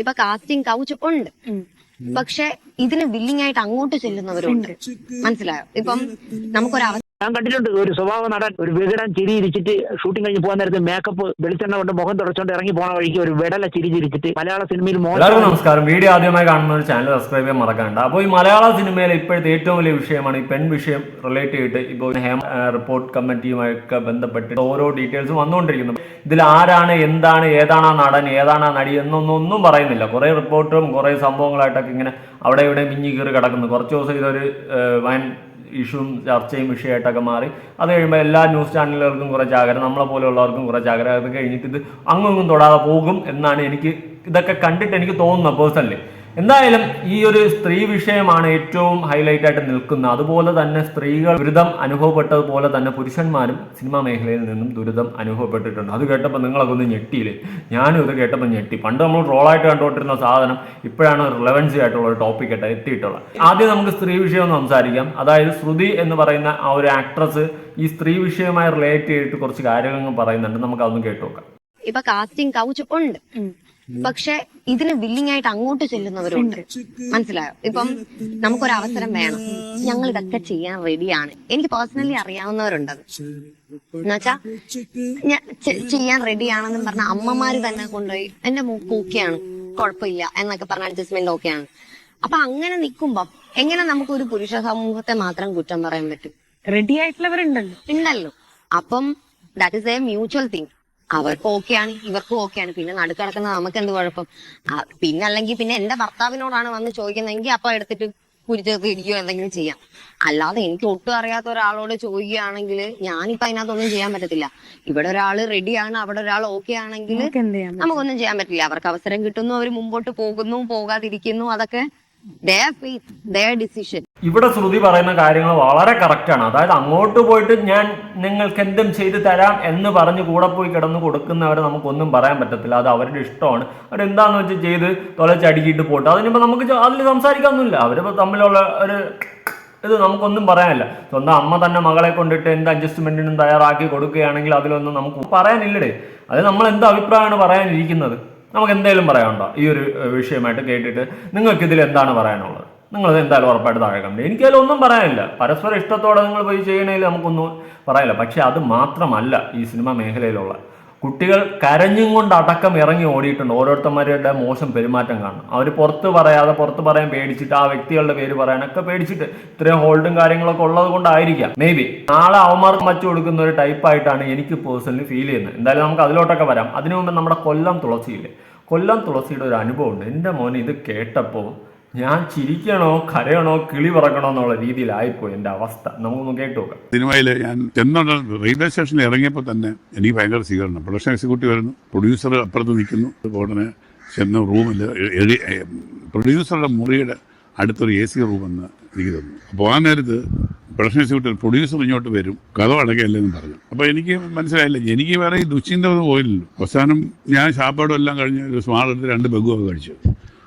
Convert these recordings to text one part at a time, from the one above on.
ഇപ്പൊ casting couch ഉണ്ട്. പക്ഷെ ഇതിന് വില്ലിംഗ് ആയിട്ട് അങ്ങോട്ട് ചെല്ലുന്നവരുണ്ട്. മനസ്സിലായോ? ഇപ്പം നമുക്കൊരു ഞാൻ കണ്ടിട്ടുണ്ട് ഒരു സ്വഭാവ നടൻ ഒരു വികടൻ ചിരി ഇരിച്ചിട്ട് ഷൂട്ടിംഗ് കഴിഞ്ഞ് പോകാൻ നേരത്തെ മേക്കപ്പ് വെളിച്ചെണ്ണ കൊണ്ട് മുഖം തുടച്ചുകൊണ്ട് ഇറങ്ങി പോണ വഴിക്ക് ഒരു വിടല ചിരി ചിരിച്ചിട്ട് മലയാള സിനിമയിൽ എല്ലാവർക്കും നമസ്കാരം. വീഡിയോ ആദ്യമായി കാണുന്ന ഒരു ചാനൽ സബ്സ്ക്രൈബ് ചെയ്യാൻ മറക്കണ്ട. അപ്പോൾ ഈ മലയാള സിനിമയിലെ ഇപ്പോഴത്തെ ഏറ്റവും വലിയ വിഷയമാണ് ഈ പെൺ വിഷയം റിലേറ്റ് ചെയ്തിട്ട് ഇപ്പോൾ റിപ്പോർട്ട് കമ്മിറ്റിയുമായൊക്കെ ബന്ധപ്പെട്ട് ഓരോ ഡീറ്റെയിൽസും വന്നുകൊണ്ടിരിക്കുന്നു. ഇതിൽ ആരാണ് എന്താണ് ഏതാണ് ആ നടൻ ഏതാണ് ആ നടി എന്നൊന്നും ഒന്നും പറയുന്നില്ല. കുറേ റിപ്പോർട്ടും കുറേ സംഭവങ്ങളായിട്ടൊക്കെ ഇങ്ങനെ അവിടെ ഇവിടെ മിഞ്ഞി കീറി കിടക്കുന്നു. കുറച്ച് ദിവസം ഇതൊരു വൻ ഇഷ്യൂവും ചർച്ചയും വിഷയമായിട്ടൊക്കെ മാറി. അത് കഴിയുമ്പോൾ എല്ലാ ന്യൂസ് ചാനലുകൾക്കും കുറച്ച് ആഗ്രഹം നമ്മളെ പോലെയുള്ളവർക്കും കുറച്ച് ആഗ്രഹം അത് കഴിഞ്ഞിട്ട് ഇത് അങ്ങും തൊടാതെ പോകും എന്നാണ് എനിക്ക് ഇതൊക്കെ കണ്ടിട്ട് എനിക്ക് തോന്നുന്നത് പേഴ്സണലി എന്തായാലും ഈ ഒരു സ്ത്രീ വിഷയമാണ് ഏറ്റവും ഹൈലൈറ്റ് ആയിട്ട് നിൽക്കുന്നത്. അതുപോലെ തന്നെ സ്ത്രീകൾ ദുരിതം അനുഭവപ്പെട്ടതുപോലെ തന്നെ പുരുഷന്മാരും സിനിമാ മേഖലയിൽ നിന്നും ദുരിതം അനുഭവപ്പെട്ടിട്ടുണ്ട്. അത് കേട്ടപ്പോൾ നിങ്ങളൊക്കെ ഒന്ന് ഞെട്ടിയില്ലേ? ഞാനും ഇത് കേട്ടപ്പോൾ ഞെട്ടി. പണ്ട് നമ്മൾ റോളായിട്ട് കണ്ടുകൊണ്ടിരുന്ന സാധനം ഇപ്പോഴാണ് റിലവൻസി ആയിട്ടുള്ള ഒരു ടോപ്പിക് ആയിട്ട് എത്തിയിട്ടുള്ളത്. ആദ്യം നമുക്ക് സ്ത്രീ വിഷയം ഒന്ന് സംസാരിക്കാം. അതായത് ശ്രുതി എന്ന് പറയുന്ന ആ ഒരു ആക്ട്രസ് ഈ സ്ത്രീ വിഷയവുമായി റിലേറ്റ് ചെയ്തിട്ട് കുറച്ച് കാര്യങ്ങൾ പറയുന്നുണ്ട്. നമുക്ക് അതൊന്ന് കേട്ടു നോക്കാം. ഇപ്പൊ കാസ്റ്റിംഗ് കൗച്ച് ഉണ്ട്. പക്ഷെ ഇതിന് വില്ലിംഗ് ആയിട്ട് അങ്ങോട്ട് ചെല്ലുന്നവരുണ്ട്. മനസ്സിലായോ? ഇപ്പം നമുക്കൊരു അവസരം വേണം. ഞങ്ങൾ ഇതൊക്കെ ചെയ്യാൻ റെഡിയാണ് എനിക്ക് പേഴ്സണലി അറിയാവുന്നവരുണ്ടത്. എന്നുവെച്ചാ ഞാൻ ചെയ്യാൻ റെഡിയാണെന്ന് പറഞ്ഞ അമ്മമാര് തന്നെ കൊണ്ടുപോയി എന്റെ മൂക്ക് ഓക്കെയാണ് കുഴപ്പമില്ല എന്നൊക്കെ പറഞ്ഞ അഡ്ജസ്റ്റ്മെന്റ് ഓക്കെയാണ് അപ്പൊ അങ്ങനെ നിൽക്കുമ്പം എങ്ങനെ നമുക്ക് ഒരു പുരുഷ സമൂഹത്തെ മാത്രം കുറ്റം പറയാൻ പറ്റും? റെഡി ആയിട്ടുള്ളവരുണ്ടല്ലോ. ഉണ്ടല്ലോ. അപ്പം that is a mutual thing അവർക്ക് ഓക്കെയാണ് ഇവർക്കും ഓക്കെയാണ്. പിന്നെ നടുക്കിടക്കുന്ന നമുക്ക് എന്ത് കുഴപ്പം? പിന്നെ അല്ലെങ്കിൽ പിന്നെ എന്റെ ഭർത്താവിനോടാണ് വന്ന് ചോദിക്കുന്നതെങ്കിൽ അപ്പൊ എടുത്തിട്ട് കുരിച്ചേർത്ത് ഇരിക്കുകയോ എന്തെങ്കിലും ചെയ്യാം. അല്ലാതെ എനിക്ക് ഒട്ടും അറിയാത്ത ഒരാളോട് ചോദിക്കുകയാണെങ്കിൽ ഞാനിപ്പോ അതിനകത്തൊന്നും ചെയ്യാൻ പറ്റത്തില്ല. ഇവിടെ ഒരാൾ റെഡിയാണ് അവിടെ ഒരാൾ ഓക്കെ ആണെങ്കിൽ? നമുക്കൊന്നും ചെയ്യാൻ പറ്റില്ല. അവർക്ക് അവസരം കിട്ടുന്നു അവർ മുമ്പോട്ട് പോകുന്നു പോകാതിരിക്കുന്നു അതൊക്കെ ഇവിടെ ശ്രുതി പറയുന്ന കാര്യങ്ങൾ വളരെ കറക്റ്റ് ആണ്. അതായത് അങ്ങോട്ട് പോയിട്ട് ഞാൻ നിങ്ങൾക്ക് എന്തും ചെയ്തു തരാം എന്ന് പറഞ്ഞ് കൂടെ പോയി കിടന്ന് കൊടുക്കുന്നവരെ നമുക്കൊന്നും പറയാൻ പറ്റത്തില്ല. അത് അവരുടെ ഇഷ്ടമാണ്. അവരെന്താന്ന് വെച്ച് ചെയ്ത് തൊലച്ചടുക്കിയിട്ട് പോട്ടെ. അതിനിപ്പോൾ നമുക്ക് അതിൽ സംസാരിക്കാനൊന്നുമില്ല. അവരിപ്പോൾ തമ്മിലുള്ള ഒരു ഇത് നമുക്കൊന്നും പറയാനില്ല. സ്വന്തം അമ്മ തന്നെ മകളെ കൊണ്ടിട്ട് എന്ത് അഡ്ജസ്റ്റ്മെന്റിനും തയ്യാറാക്കി കൊടുക്കുകയാണെങ്കിൽ അതിലൊന്നും നമുക്ക് പറയാനില്ലടേ. അത് നമ്മൾ എന്ത് അഭിപ്രായമാണ് പറയാനിരിക്കുന്നത്? നമുക്ക് എന്തെങ്കിലും പറയാനുണ്ടോ? ഈ ഒരു വിഷയമായിട്ട് കേട്ടിട്ട് നിങ്ങൾക്ക് ഇതിൽ എന്താണ് പറയാനുള്ളത്? നിങ്ങൾ എന്തായാലും ഉറപ്പായിട്ട് താഴെ കണ്ടു എനിക്കതിൽ ഒന്നും പറയാനില്ല. പരസ്പര ഇഷ്ടത്തോടെ നിങ്ങൾ പോയി ചെയ്യണമെങ്കിൽ നമുക്കൊന്നും പറയാനില്ല. പക്ഷെ അത് മാത്രമല്ല ഈ സിനിമ മേഖലയിലുള്ള കുട്ടികൾ കരഞ്ഞും കൊണ്ട് അടക്കം ഇറങ്ങി ഓടിയിട്ടുണ്ട്. ഓരോരുത്തന്മാരുടെ മോശം പെരുമാറ്റം കാണും. അവർ പുറത്ത് പറയാതെ പുറത്ത് പറയാൻ പേടിച്ചിട്ട് ആ വ്യക്തികളുടെ പേര് പറയാനൊക്കെ പേടിച്ചിട്ട് ഇത്രയും ഹോൾഡും കാര്യങ്ങളൊക്കെ ഉള്ളത് കൊണ്ടായിരിക്കാം. മേ ബി നാളെ അവന്മാർക്ക് വച്ചു കൊടുക്കുന്ന ഒരു ടൈപ്പായിട്ടാണ് എനിക്ക് പേഴ്സണലി ഫീൽ ചെയ്യുന്നത്. എന്തായാലും നമുക്ക് അതിലോട്ടൊക്കെ വരാം. അതിനു മുമ്പ് നമ്മുടെ കൊല്ലം തുളസിയില്ലേ? കൊല്ലം തുളസിയുടെ ഒരു അനുഭവമുണ്ട്. എന്റെ മോനെ ഇത് കേട്ടപ്പോൾ ഞാൻ ചിരിക്കണോ കരയണോ കിളി പറക്കണോ എന്നുള്ള രീതിയിലായിപ്പോയി എന്റെ അവസ്ഥ. നമുക്കൊന്ന് കേട്ടു നോക്കാം. സിനിമയിൽ ഞാൻ ചെന്നുണ്ട് റെയിൽവേ സ്റ്റേഷനിൽ ഇറങ്ങിയപ്പോൾ തന്നെ എനിക്ക് ഭയങ്കര സ്വീകരണം. പ്രൊഡക്ഷൻ എക്സിക്യൂട്ടീവ് വരുന്നു പ്രൊഡ്യൂസർ അപ്പുറത്ത് നിൽക്കുന്നു. ഉടനെ ചെന്ന റൂമിൽ പ്രൊഡ്യൂസറുടെ മുറിയുടെ അടുത്തൊരു എ സി റൂമെന്ന് എനിക്ക് തന്നു. അപ്പോൾ ആ നേരത്ത് പ്രൊഡക്ഷൻ എക്സിക്യൂട്ടീവ് പ്രൊഡ്യൂസർ ഇങ്ങോട്ട് വരും കഥ അടക്കല്ലെന്ന് പറഞ്ഞു. അപ്പോൾ എനിക്ക് മനസ്സിലായില്ല എനിക്ക് വേറെ ഈ ദുശ്ചിന്ത ഒന്നും പോയില്ലല്ലോ. അവസാനം ഞാൻ ഷാപ്പാടും എല്ലാം കഴിഞ്ഞ് ഒരു സ്മാൾ എടുത്ത് രണ്ട് ബെഗുമൊക്കെ കഴിച്ചു.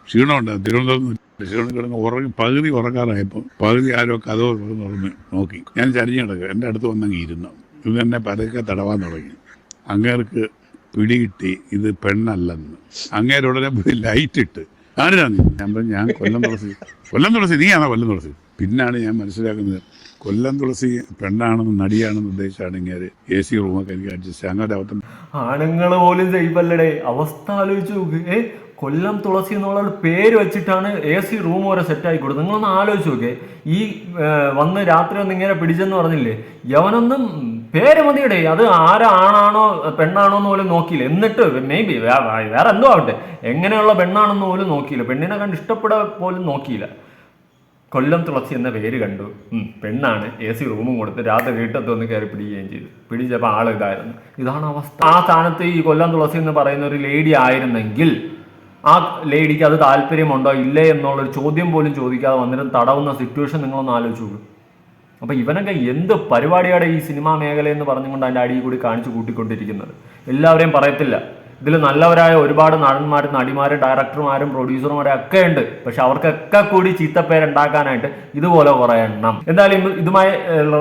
ക്ഷീണമുണ്ട് തിരുവനന്തപുരം കിടന്ന് ഉറങ്ങി പകുതി ഉറങ്ങാറായപ്പോൾ പകുതി ആരോ കഥ തുറന്ന് നോക്കി. ഞാൻ ചരിഞ്ഞ് കിടക്കുക. എന്റെ അടുത്ത് വന്നങ്ങ് ഇരുന്നു. ഇത് എന്നെ പതുക്കെ തടവാൻ തുടങ്ങി. അങ്ങേർക്ക് പിടികിട്ടി ഇത് പെണ്ണല്ലെന്ന്. അങ്ങേരുടനെ ലൈറ്റ് ഇട്ട്. ആരാണ് ഞാൻ പറഞ്ഞു ഞാൻ കൊല്ലം തുളസി. കൊല്ലം തുളസി നീയാണോ കൊല്ലം തുളസി? പിന്നാണ് ഞാൻ മനസ്സിലാക്കുന്നത് കൊല്ലം തുളസി പെണ്ണാണെന്ന് നടിയാണെന്ന് ഉദ്ദേശിച്ചാണ് ഇങ്ങനെ എ സി റൂമൊക്കെ എനിക്ക് അഡ്ജസ്റ്റ് അങ്ങനെ അവസ്ഥ ആണുങ്ങൾ പോലും സേഫല്ലടേ അവസ്ഥ ആലോചിച്ചു കൊല്ലം തുളസി എന്നുള്ള പേര് വെച്ചിട്ടാണ് എ സി റൂം വരെ സെറ്റ് ആയി കൊടുത്തത്. നിങ്ങളൊന്ന് ആലോചിച്ച് നോക്കെ ഈ വന്ന് രാത്രി ഒന്ന് ഇങ്ങനെ പിടിച്ചെന്ന് പറഞ്ഞില്ലേ? യവനൊന്നും പേര് മതിയുടെ. അത് ആരാണാണോ പെണ്ണാണോ എന്ന് പോലും നോക്കിയില്ല. എന്നിട്ട് മേ ബി വേറെ എന്തോ ആവട്ടെ. എങ്ങനെയുള്ള പെണ്ണാണെന്ന് പോലും നോക്കിയില്ല. പെണ്ണിനെ കണ്ട് ഇഷ്ടപ്പെടാൻ പോലും നോക്കിയില്ല. കൊല്ലം തുളസി എന്ന പേര് കണ്ടു. പെണ്ണാണ് എ സി റൂമും കൊടുത്ത് രാത്രി വീട്ടത്ത് വന്ന് കയറി പിടിക്കുകയും ചെയ്തു. പിടിച്ചപ്പോൾ ആൾ ഇതായിരുന്നു. ഇതാണ് അവസ്ഥ. ആ സ്ഥാനത്ത് ഈ കൊല്ലം തുളസി എന്ന് പറയുന്ന ഒരു ലേഡി ആയിരുന്നെങ്കിൽ ആ ലേഡിക്ക് അത് താല്പര്യമുണ്ടോ ഇല്ലേ എന്നുള്ളൊരു ചോദ്യം പോലും ചോദിക്കാതെ വന്നിട്ട് തടവുന്ന സിറ്റുവേഷൻ നിങ്ങളൊന്ന് ആലോചിച്ച് നോക്കൂ. അപ്പോൾ ഇവനൊക്കെ എന്ത് പരിപാടിയാണ് ഈ സിനിമാ മേഖലയെന്ന് പറഞ്ഞുകൊണ്ട് അതിന്റെ അടിയിൽ കൂടി കാണിച്ചു കൂട്ടിക്കൊണ്ടിരിക്കുന്നത്? എല്ലാവരെയും പറയത്തില്ല. ഇതിൽ നല്ലവരായ ഒരുപാട് നടന്മാരും നടിമാരും ഡയറക്ടർമാരും പ്രൊഡ്യൂസർമാരും ഒക്കെ ഉണ്ട്. പക്ഷെ അവർക്കൊക്കെ കൂടി ചീത്തപ്പേരുണ്ടാക്കാനായിട്ട് ഇതുപോലെ കുറേ എണ്ണം. എന്തായാലും ഇതുമായി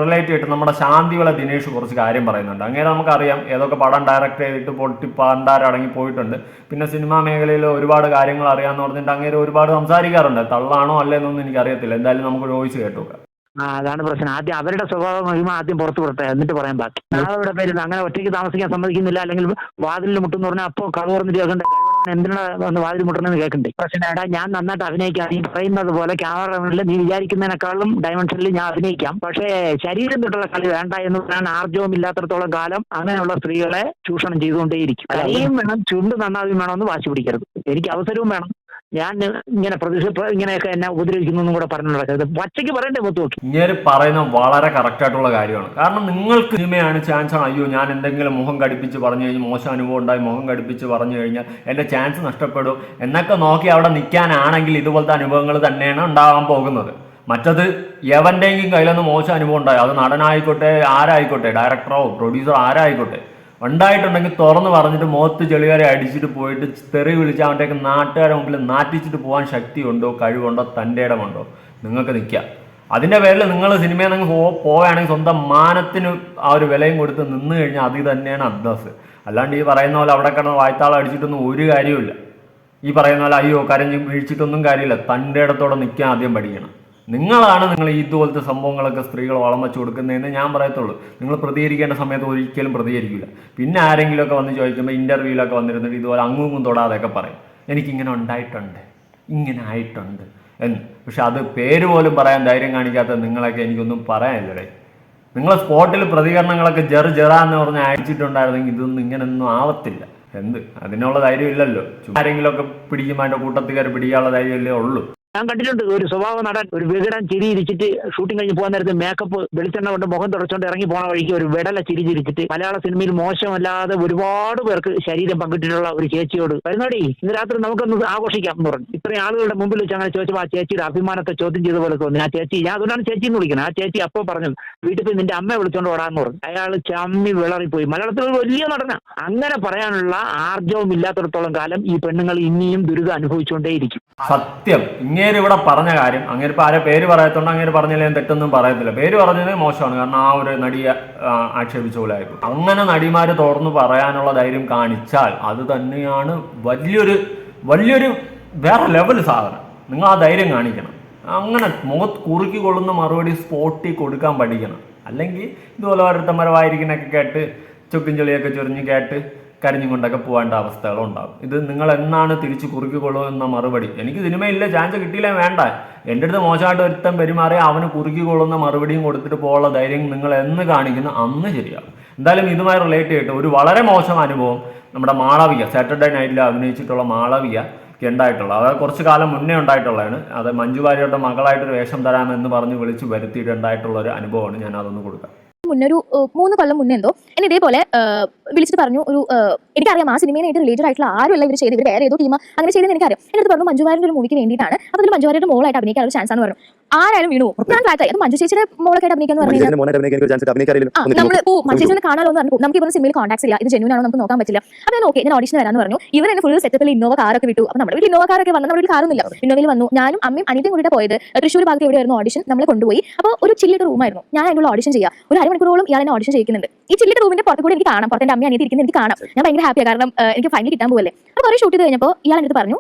റിലേറ്റ് ചെയ്തിട്ട് നമ്മുടെ ശാന്തിവിള ദിനേഷ് കുറച്ച് കാര്യം പറയുന്നുണ്ട്. അങ്ങനെ നമുക്കറിയാം ഏതൊക്കെ പടം ഡയറക്റ്റ് ചെയ്തിട്ട് പൊട്ടി പാണ്ടാരടങ്ങി പോയിട്ടുണ്ട്. പിന്നെ സിനിമാ മേഖലയിൽ ഒരുപാട് കാര്യങ്ങൾ അറിയാമെന്ന് പറഞ്ഞിട്ട് അങ്ങനെ ഒരുപാട് സംസാരിക്കാറുണ്ട്. തള്ളാണോ അല്ലേന്നൊന്നും എനിക്കറിയത്തില്ല. എന്തായാലും നമുക്ക് ചോദിച്ച് കേട്ടു ആ അതാണ് പ്രശ്നം. ആദ്യം അവരുടെ സ്വഭാവ മഹിമ ആദ്യം പുറത്തു വിടട്ടെ എന്നിട്ട് പറയാൻ ബാക്കി. നാളെ പേര് അങ്ങനെ ഒറ്റയ്ക്ക് താമസിക്കാൻ സമ്മതിക്കുന്നില്ല അല്ലെങ്കിൽ വാതിലിൽ മുട്ടെന്ന് പറഞ്ഞാൽ അപ്പോൾ കഥ തുറന്നിട്ട് കേൾക്കണ്ടേ? എന്തിനാണ് വന്ന് വാതിൽ മുട്ടണമെന്ന് കേൾക്കണ്ടേ? പ്രശ്നം ഏടാ ഞാൻ നന്നായിട്ട് അഭിനയിക്കാം. നീ പറയുന്നത് പോലെ ക്യാമറ മുന്നിൽ നീ വിചാരിക്കുന്നതിനേക്കാളും ഡയമെൻഷനിൽ ഞാൻ അഭിനയിക്കാം. പക്ഷേ ശരീരം തൊട്ടുള്ള കളി വേണ്ട എന്ന് പറയാൻ ആർജവും ഇല്ലാത്തടത്തോളം കാലം അങ്ങനെയുള്ള സ്ത്രീകളെ ചൂഷണം ചെയ്തുകൊണ്ടേയിരിക്കും. കലയും വേണം ചുണ്ട് നന്നാവും വേണമെന്ന് വാശി പിടിക്കരുത്. എനിക്ക് അവസരവും വേണം. ഞാൻ ഇങ്ങനെ ഇങ്ങനെയൊക്കെ എന്നെ ഉപദ്രവിക്കുന്നു കൂടെ പറഞ്ഞു നടക്കരുത്. പച്ചയ്ക്ക് പറയണ്ടേ മുത്തു ഇങ്ങനെ പറയുന്നത് വളരെ കറക്റ്റ് ആയിട്ടുള്ള കാര്യമാണ്. കാരണം നിങ്ങൾക്ക് സിനിമയാണ് ചാൻസ് അയ്യോ ഞാൻ എന്തെങ്കിലും മുഖം കടിപ്പിച്ച് പറഞ്ഞു കഴിഞ്ഞാൽ മോശം അനുഭവം ഉണ്ടായി മുഖം കടിപ്പിച്ച് പറഞ്ഞു കഴിഞ്ഞാൽ എന്റെ ചാൻസ് നഷ്ടപ്പെടും എന്നൊക്കെ നോക്കി അവിടെ നിൽക്കാനാണെങ്കിൽ ഇതുപോലത്തെ അനുഭവങ്ങൾ തന്നെയാണ് ഉണ്ടാകാൻ പോകുന്നത്. മറ്റത് എവന്റെയെങ്കിലും കയ്യിലൊന്ന് മോശം അനുഭവം ഉണ്ടായി. അത് നടനായിക്കോട്ടെ ആരായിക്കോട്ടെ ഡയറക്ടറോ പ്രൊഡ്യൂസറോ ആരായിക്കോട്ടെ. ഉണ്ടായിട്ടുണ്ടെങ്കിൽ തുറന്ന് പറഞ്ഞിട്ട് മുഖത്ത് ചെളികാരെ അടിച്ചിട്ട് പോയിട്ട് തെറി വിളിച്ച് അവന്റെയൊക്കെ നാട്ടുകാരെ മുമ്പിൽ നാട്ടിച്ചിട്ട് പോകാൻ ശക്തിയുണ്ടോ കഴിവുണ്ടോ തന്റെ ഇടമുണ്ടോ? നിങ്ങൾക്ക് നിൽക്കാം. അതിന്റെ പേരിൽ നിങ്ങൾ സിനിമയിൽ പോ പോവുകയാണെങ്കിൽ സ്വന്തം മാനത്തിന് ആ ഒരു വിലയും കൊടുത്ത് നിന്ന് കഴിഞ്ഞാൽ അത് തന്നെയാണ് അന്തസ് അല്ലാണ്ട് ഈ പറയുന്ന പോലെ അവിടെ കിടന്ന് വായ്ത്താളം അടിച്ചിട്ടൊന്നും ഒരു കാര്യമില്ല ഈ പറയുന്ന പോലെ അയ്യോ കരഞ്ഞ് വീഴ്ചിട്ടൊന്നും കാര്യമില്ല. തന്റെ ഇടത്തോടെ നിൽക്കാൻ ആദ്യം പഠിക്കണം. നിങ്ങളാണ് നിങ്ങൾ ഇതുപോലത്തെ സംഭവങ്ങളൊക്കെ സ്ത്രീകൾ വളം വെച്ച് കൊടുക്കുന്നതെന്ന് ഞാൻ പറയത്തുള്ളൂ. നിങ്ങൾ പ്രതികരിക്കേണ്ട സമയത്ത് ഒരിക്കലും പ്രതികരിക്കില്ല പിന്നെ ആരെങ്കിലുമൊക്കെ വന്ന് ചോദിക്കുമ്പോൾ ഇന്റർവ്യൂവിലൊക്കെ വന്നിരുന്നിട്ട് ഇതുപോലെ അങ്ങും ഇങ്ങും തൊടാതെയൊക്കെ പറയും. എനിക്കിങ്ങനെ ഉണ്ടായിട്ടുണ്ട്. ഇങ്ങനെ ആയിട്ടുണ്ട് എന്ന്. പക്ഷെ അത് പേര് പോലും പറയാൻ ധൈര്യം കാണിക്കാത്ത നിങ്ങളൊക്കെ എനിക്കൊന്നും പറയാനില്ലേ നിങ്ങൾ സ്പോട്ടിൽ പ്രതികരണങ്ങളൊക്കെ ജെറു ജെറ എന്ന് പറഞ്ഞ് അയച്ചിട്ടുണ്ടായിരുന്നെങ്കിൽ ഇതൊന്നും ഇങ്ങനെയൊന്നും ആവത്തില്ല. എന്ത്? അതിനുള്ള ധൈര്യം ഇല്ലല്ലോ ആരെങ്കിലുമൊക്കെ പിടിക്കുമ്പോൾ അതിന്റെ കൂട്ടത്തിൽ കയറി പിടിക്കാനുള്ള ധൈര്യമല്ലേ ഉള്ളൂ. ഞാൻ കണ്ടിട്ടുണ്ട് ഒരു സ്വഭാവ നടൻ ഒരു വികടൻ ചിരി ഇരിച്ചിട്ട് ഷൂട്ടിംഗ് കഴിഞ്ഞ് പോകാൻ നേരത്തെ മേക്കപ്പ് വെളിച്ചെണ്ണ കൊണ്ട് മുഖം തുടച്ചുകൊണ്ട് ഇറങ്ങി പോണ വഴിക്ക് ഒരു വിടല ചിരി ചിരിച്ചിട്ട് മലയാള സിനിമയിൽ മോശമല്ലാതെ ഒരുപാട് പേർക്ക് ശരീരം പങ്കിട്ടിട്ടുള്ള ഒരു ചേച്ചിയോട് വരുന്നോടി ഇന്ന് രാത്രി നമുക്കൊന്ന് ആഘോഷിക്കാം എന്ന് പറഞ്ഞു. ഇത്രയും ആളുകളുടെ മുമ്പിൽ വെച്ച് അങ്ങനെ ചോദിച്ചപ്പോൾ ആ ചേച്ചിയുടെ അഭിമാനത്തെ ചോദ്യം ചെയ്ത പോലെ തോന്നി. ആ ചേച്ചി ഞാൻ അതുകൊണ്ടാണ് ചേച്ചി എന്ന് വിളിക്കുന്നത്. ആ ചേച്ചി അപ്പോൾ പറഞ്ഞു വീട്ടിൽ പോയി നിന്റെ അമ്മയെ വിളിച്ചോണ്ട് ഓടാന്ന് പറഞ്ഞു. അയാൾ ചമ്മി വിളറിപ്പോയി. മലയാളത്തിൽ ഒരു വലിയ നടന. അങ്ങനെ പറയാനുള്ള ആർജവും ഇല്ലാത്തടത്തോളം കാലം ഈ പെണ്ണുങ്ങൾ ഇനിയും ദുരിതം അനുഭവിച്ചുകൊണ്ടേയിരിക്കും സത്യം ഇങ്ങേര് ഇവിടെ പറഞ്ഞ കാര്യം അങ്ങനെ ഇപ്പോൾ ആരെ പേര് പറയത്തോണ്ട് അങ്ങനെ പറഞ്ഞില്ല ഞാൻ തെറ്റൊന്നും പറയത്തില്ല. പേര് പറഞ്ഞത് മോശമാണ്. കാരണം ആ ഒരു നടിയെ ആക്ഷേപിച്ച പോലെ ആയിരുന്നു അങ്ങനെ നടിമാര് തുറന്നു പറയാനുള്ള ധൈര്യം കാണിച്ചാൽ അത് തന്നെയാണ് വലിയൊരു വലിയൊരു വേറെ ലെവൽ സാധനം. നിങ്ങൾ ആ ധൈര്യം കാണിക്കണം. അങ്ങനെ മുഖത്ത് കുറുക്കി കൊള്ളുന്ന മറുപടി സ്പോട്ടിൽ കൊടുക്കാൻ പഠിക്കണം. അല്ലെങ്കിൽ ഇതുപോലെ ഓരോരുത്തന്മാരെ വായിരിക്കുന്നൊക്കെ കേട്ട് ചുക്കും ചെളിയൊക്കെ ചൊരിഞ്ഞ് കേട്ട് കരഞ്ഞും കൊണ്ടൊക്കെ പോകേണ്ട അവസ്ഥകളും ഉണ്ടാകും ഇത് നിങ്ങൾ എന്നാണ് തിരിച്ചു കുറുക്കിക്കൊള്ളൂ എന്ന മറുപടി. എനിക്ക് സിനിമയില്ല ചാൻസ് കിട്ടിയില്ലേ വേണ്ട. എന്റെ അടുത്ത് മോശമായിട്ട് ഒരുത്തം പെരുമാറി അവന് കുറുക്കിക്കൊള്ളുന്ന മറുപടിയും കൊടുത്തിട്ട് പോകാനുള്ള ധൈര്യം നിങ്ങൾ എന്ന് കാണിക്കുന്ന അന്ന് ശരിയാകും എന്തായാലും ഇതുമായി റിലേറ്റ് ചെയ്തിട്ട് ഒരു വളരെ മോശം അനുഭവം നമ്മുടെ മാളവിക സാറ്റർഡേ നൈറ്റിൽ അഭിനയിച്ചിട്ടുള്ള മാളവിക ഉണ്ടായിട്ടുള്ളത്. അതായത് കുറച്ച് കാലം മുന്നേ ഉണ്ടായിട്ടുള്ളതാണ്. അത് മഞ്ജു വാര്യരുടെ മകളായിട്ടൊരു വേഷം തരാമെന്ന് പറഞ്ഞ് വിളിച്ച് വരുത്തിയിട്ടുണ്ടായിട്ടുള്ള ഒരു അനുഭവമാണ് ഞാൻ അതൊന്ന് കൊടുക്കാം. മുന്നേ ഒരു മൂന്ന് കൊല്ലം മുന്നേ എന്തോ എന്നെ ഇതേപോലെ വിളിച്ചിട്ട് പറഞ്ഞു ഒരു എനിക്കറിയാം ആ സിനിമയായിട്ട് റിലേറ്റഡ് ആയിട്ടുള്ള ആരും ആരുമല്ല ഇവർ ചെയ്ത് ഇവർ വേറെ ഏതോ ടീം അങ്ങനെ ചെയ്തെന്ന് എനിക്കറിയാം. എന്നിട്ട് പറഞ്ഞു മഞ്ജുവാരന്റെ ഒരു മൂവിക്ക് വേണ്ടിയിട്ടാണ്. അപ്പോൾ അതിൽ മഞ്ജുവാരിയുടെ മോളായിട്ട് അഭിനയിക്കാൻ ഒരു ചാൻസ് ആണ് പറഞ്ഞു. ആരായാലും വീണു. ഞാൻ അത് മഞ്ജു ചേച്ചിയുടെ മോളൊക്കെ അഭിനയിക്കാന്ന് പറഞ്ഞു കഴിഞ്ഞാൽ നമ്മൾ ഓ എന്ന് നമുക്ക് ഇവരുടെ സിമ്മിൽ കോൺടാക്ട്സ് ഇല്ല. ഇത് ജെന്യൂൻ ആണോ നമുക്ക് നോക്കാൻ പറ്റില്ല. അപ്പൊ ഞാൻ ഓക്കെ ഞാൻ ഓഡിഷൻ വരാന്ന് പറഞ്ഞു. ഇവർ എന്നെ ഫുൾ സെറ്റപ്പിൽ ഇന്നോവ കാറൊക്കെ വിട്ടു. അപ്പോൾ നമ്മുടെ വീട്ടിൽ ഇന്നോവ കാറൊക്കെ വന്നു. നമ്മുടെ വീട്ടിൽ കാറൊന്നുമില്ല ഇന്നോവയിൽ വന്നു. ഞാനും അമ്മയും അനിയത്തിയും കൂടിയിട്ട് പോയത്. തൃശ്ശൂർ ഭാഗത്ത് എവിടെയായിരുന്നു ഓഡിഷൻ നമ്മളെ കൊണ്ടുപോയി. അപ്പോൾ ഒരു ചില്ലിട്ട് റൂമായിരുന്നു ഞാൻ അതിനുള്ള ഓഡിഷൻ ചെയ്യാം. ഒരു അരമണിക്കൂറോളം ഇയാൾ എന്നെ ഓഡിഷൻ ചെയ്യിക്കുന്നുണ്ട്. ഈ ചില്ലിട്ട് റൂമിന്റെ പുറത്ത് കൂടി എനിക്ക് കാണാം. പുറത്തെ അമ്മ അനിയത്തി ഇരിക്കുന്നത് എനിക്ക് കാണാം. ഞാൻ ഭയങ്കര ഹാപ്പിയാണ് കാരണം എനിക്ക് ഫൈനൽ കിട്ടാൻ പോകല്ലേ അപ്പോൾ കുറേ ഷൂട്ട് ചെയ്ത് കഴിഞ്ഞപ്പോൾ ഇയാൾ പറഞ്ഞു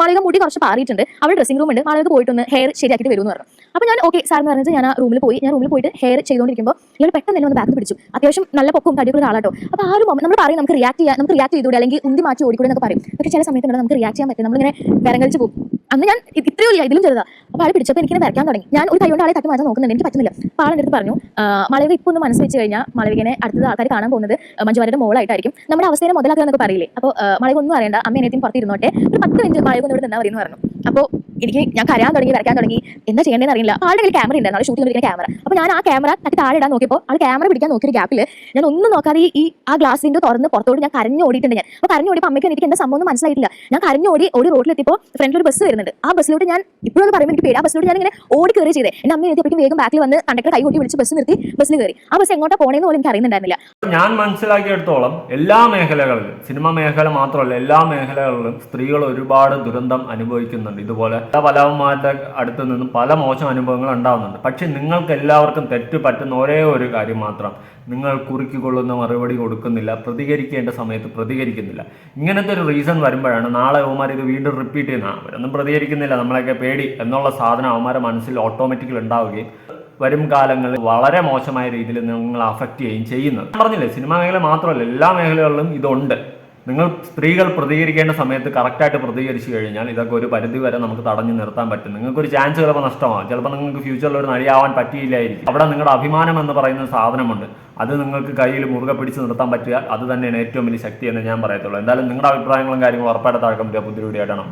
മാളിക മുടി കുറച്ച് പാറിയിട്ടുണ്ട്. അവിടെ ഡ്രസ്സിംഗ് റൂം ഉണ്ട്. മാളിക പോയിട്ടൊന്ന് ഹെയർ ശരിയാക്കിയിട്ട് വരുമെന്ന് പറഞ്ഞു. അപ്പോൾ ഞാൻ ഓക്കെ സാർ എന്ന് പറഞ്ഞിട്ട് ഞാൻ ആ റൂമിൽ പോയി ഞാൻ റൂമിൽ പോയിട്ട് ഹെയർ ചെയ്തുകൊണ്ടിരിക്കുമ്പോൾ ഇയാൾ പെട്ടെന്ന് എന്നെ ഒന്ന് ബാക്ക് പിടിച്ചു. അത്യാവശ്യം നല്ല പൊക്കും തടിയുള്ള ഒരാളാട്ടോ അപ്പോൾ ആ ഒരു മൊമെന്റ് നമ്മൾ പറയും നമുക്ക് റിയാക്ട് ചെയ്യാം നമുക്ക് റിയാക്ട് ചെയ്തുകൂടെ അല്ലെങ്കിൽ ഉന്തി മാറ്റി ഓടിക്കൂടെ എന്നൊക്കെ പറയും. പക്ഷേ ചില സമയത്ത് ഉണ്ടല്ലോ നമുക്ക് റിയാക്ട് ചെയ്യാൻ പറ്റും നമ്മളിങ്ങനെ വിരങ്ങളിച്ച് പോകും. അന്ന് ഞാൻ ഇത്രയും ഇല്ല ഇതിലും ചെറുതാ. അപ്പോൾ ആൾ പിടിച്ചപ്പോൾ എനിക്ക് വരയ്ക്കാൻ തുടങ്ങി. ഞാൻ ഒരു കൈകൊണ്ട് ആളെ തട്ടി മാറ്റാൻ നോക്കുന്നുണ്ട് എനിക്ക് പറ്റുന്നില്ല. അപ്പോൾ ആളെന്റെ പറഞ്ഞു മലവിക ഇപ്പൊ ഒന്ന് മനസ്സ് വെച്ച് കഴിഞ്ഞാൽ മളവിനെ അടുത്തത് ആൾക്കാർ കാണാൻ പോകുന്നത് മഞ്ജുവാരുടെ മോളായിട്ടായിരിക്കും. നമ്മുടെ അവസ്ഥയെ മുതലാക്കുക എന്നൊക്കെ പറയില്ലേ. അപ്പോൾ മാളവിക ഒന്നും അറിയണ്ട അമ്മ എന്നെ പുറത്തിരുന്നോട്ടെ. ഒരു പത്ത് മിനിറ്റ് മാളവിക ഒന്ന് ഇവിടെ നിന്നാൽ മതി എന്ന് പറഞ്ഞു. അപ്പോൾ എനിക്ക് ഞാൻ കരയാൻ തുടങ്ങി വരയ്ക്കാൻ തുടങ്ങി. എന്താ ചെയ്യേണ്ടതെന്ന് അറിയില്ല. ആളുടെ കയ്യിൽ ക്യാമറ ഉണ്ടായിരുന്നു ഷൂട്ട് ചെയ്തിരിക്കുന്ന ക്യാമറ അപ്പോൾ ഞാൻ ആ ക്യാമറ തട്ടി താഴെ ഇടാൻ നോക്കിയപ്പോൾ ആൾ ക്യാമറ പിടിക്കാൻ നോക്കിയൊരു ഗ്യാപ്പിൽ ഞാൻ ഒന്നും നോക്കാതെ ഈ- ആ ഗ്ലാസ് വിൻഡോ തുറന്ന് പുറത്തോട്ട് ഞാൻ കരഞ്ഞു ഓടിയിട്ടുണ്ട് ഞാൻ. അപ്പോൾ കരഞ്ഞു അമ്മയ്ക്ക് എനിക്ക് എന്താ സംഭവം ഒന്നും മനസ്സിലായിട്ടില്ല. ഞാൻ കരഞ്ഞു ഓടി ഓടി റോഡിലെത്തിയപ്പോൾ ഫ്രണ്ടിൽ ഒരു ബസ് വരുന്നുണ്ട്. ആ ബസ്സിലോട്ട് ഞാൻ ഇപ്പോഴൊന്ന് പറയുമ്പോൾ എനിക്ക് പേര് ആ ബസ്സിലോട്ട് ഞാൻ ഇങ്ങനെ ഓടി കയറി ചെയ്തേ. എന്റെ അമ്മ എത്തിയപ്പോഴേക്കും വേഗം ബാക്കിൽ വന്ന് കണ്ടക്ടർ കൈ കൊട്ടി വിളിച്ച് ബസ് നിർത്തി ബസ്സിൽ കയറി ആ ബസ് എങ്ങോട്ടാ പോകണമെന്ന് പോലും എനിക്ക് അറിയുന്നുണ്ടായിരുന്നില്ല. ഞാൻ മനസ്സിലാക്കിയെടുത്തോളം എല്ലാ മേഖലകളിലും സിനിമ മേഖല മാത്രമല്ല എല്ലാ മേഖലകളിലും സ്ത്രീകൾ ഒരുപാട് ദുരന്തം അനുഭവിക്കുന്നുണ്ട്. ഇതുപോലെ പല പലവന്മാരുടെ അടുത്ത് നിന്ന് പല മോശം അനുഭവങ്ങൾ ഉണ്ടാകുന്നുണ്ട് പക്ഷെ നിങ്ങൾക്ക് എല്ലാവർക്കും തെറ്റ് പറ്റുന്ന ഒരേ ഒരു കാര്യം മാത്രം. നിങ്ങൾ കുറുക്കിക്കൊള്ളുന്ന മറുപടി കൊടുക്കുന്നില്ല പ്രതികരിക്കേണ്ട സമയത്ത് പ്രതികരിക്കുന്നില്ല. ഇങ്ങനത്തെ ഒരു റീസൺ വരുമ്പോഴാണ് നാളെ അവന്മാർ ഇത് വീണ്ടും റിപ്പീറ്റ് ചെയ്യുന്ന അവരൊന്നും പ്രതികരിക്കുന്നില്ല നമ്മളൊക്കെ പേടി എന്നുള്ള സാധനം അവന്മാരെ മനസ്സിൽ ഓട്ടോമാറ്റിക്കലി ഉണ്ടാവുകയും വരും കാലങ്ങളിൽ വളരെ മോശമായ രീതിയിൽ നിങ്ങൾ അഫക്റ്റ് ചെയ്യുകയും ചെയ്യുന്നത്. പറഞ്ഞില്ലേ സിനിമാ മേഖല മാത്രമല്ല എല്ലാ മേഖലകളിലും ഇതുണ്ട്. നിങ്ങൾ സ്ത്രീകൾ പ്രതികരിക്കേണ്ട സമയത്ത് കറക്റ്റായിട്ട് പ്രതികരിച്ചു കഴിഞ്ഞാൽ ഇതൊക്കെ ഒരു പരിധി വരെ നമുക്ക് തടഞ്ഞു നിർത്താൻ പറ്റും. നിങ്ങൾക്ക് ഒരു ചാൻസ് ചിലപ്പോൾ നഷ്ടമാകും ചിലപ്പോൾ നിങ്ങൾക്ക് ഫ്യൂച്ചറിൽ ഒരു നടിയാവാൻ പറ്റിയില്ലായിരിക്കും. അവിടെ നിങ്ങളുടെ അഭിമാനം എന്ന് പറയുന്ന സാധനമുണ്ട്. അത് നിങ്ങൾക്ക് കയ്യിൽ മുറുകെ പിടിച്ച് നിർത്താൻ പറ്റുക. അത് തന്നെയാണ് ഏറ്റവും വലിയ ശക്തി എന്ന് ഞാൻ പറയത്തുള്ളൂ. എന്തായാലും നിങ്ങളുടെ അഭിപ്രായങ്ങളും കാര്യങ്ങളും ഉറപ്പായിട്ട് താഴെ പുതിയ വീഡിയോ ആയിട്ടാണ്